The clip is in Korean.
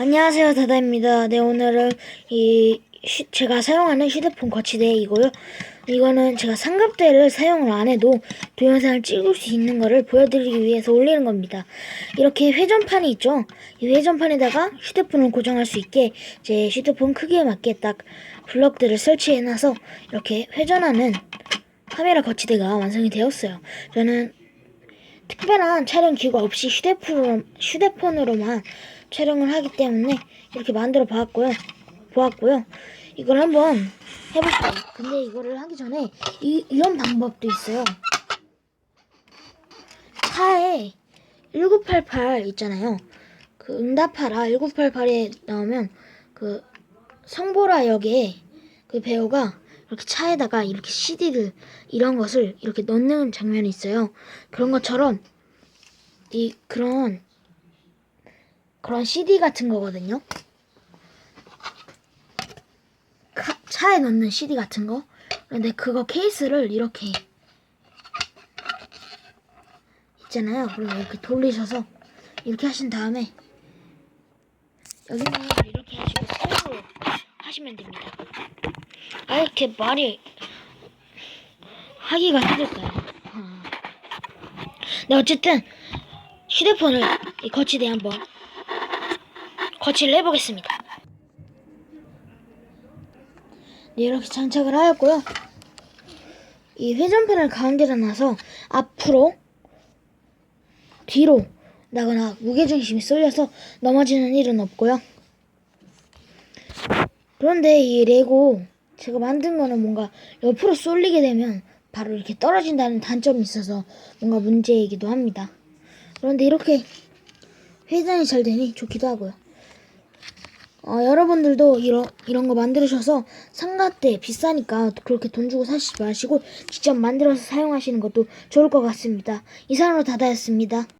안녕하세요, 다다입니다. 네, 오늘은 이 휴- 제가 사용하는 휴대폰 거치대이고요. 이거는 제가 삼각대를 사용을 안 해도 동영상을 찍을 수 있는 거를 보여드리기 위해서 올리는 겁니다. 이렇게 회전판이 있죠. 이 회전판에다가 휴대폰을 고정할 수 있게 제 휴대폰 크기에 맞게 딱 블럭들을 설치해놔서 이렇게 회전하는 카메라 거치대가 완성이 되었어요. 저는 특별한 촬영 기구 없이 휴대폰으로, 휴대폰으로만 촬영을 하기 때문에 이렇게 만들어 봤고요. 보았고요. 이걸 한번 해볼게요. 근데 이거를 하기 전에 이, 이런 방법도 있어요. 차에 1988 있잖아요. 그 응답하라 1988에 나오면 그 성보라 역의 그 배우가 이렇게 차에다가 이렇게 CD를 이런 것을 이렇게 넣는 장면이 있어요. 그런 것처럼 이 그런 그런 CD 같은 거거든요. 카- 차에 넣는 CD 같은 거. 그런데 그거 케이스를 이렇게 있잖아요. 그리고 이렇게 돌리셔서 이렇게 하신 다음에 여기는 이렇게 하시고 손으로 하시면 됩니다. 아 이렇게 말이 하기가 힘들까요? 아. 네 어쨌든 휴대폰을 이 거치대에 한번 거치를 해보겠습니다. 네, 이렇게 장착을 하였고요. 이 회전판을 가운데다 놔서 앞으로 뒤로 나거나 무게중심이 쏠려서 넘어지는 일은 없고요. 그런데 이 레고 제가 만든 거는 뭔가 옆으로 쏠리게 되면 바로 이렇게 떨어진다는 단점이 있어서 뭔가 문제이기도 합니다. 그런데 이렇게 회전이 잘 되니 좋기도 하고요. 어, 여러분들도 이런, 이런 거 만들으셔서 상가 때 비싸니까 그렇게 돈 주고 사시지 마시고 직접 만들어서 사용하시는 것도 좋을 것 같습니다. 이상으로 다다였습니다.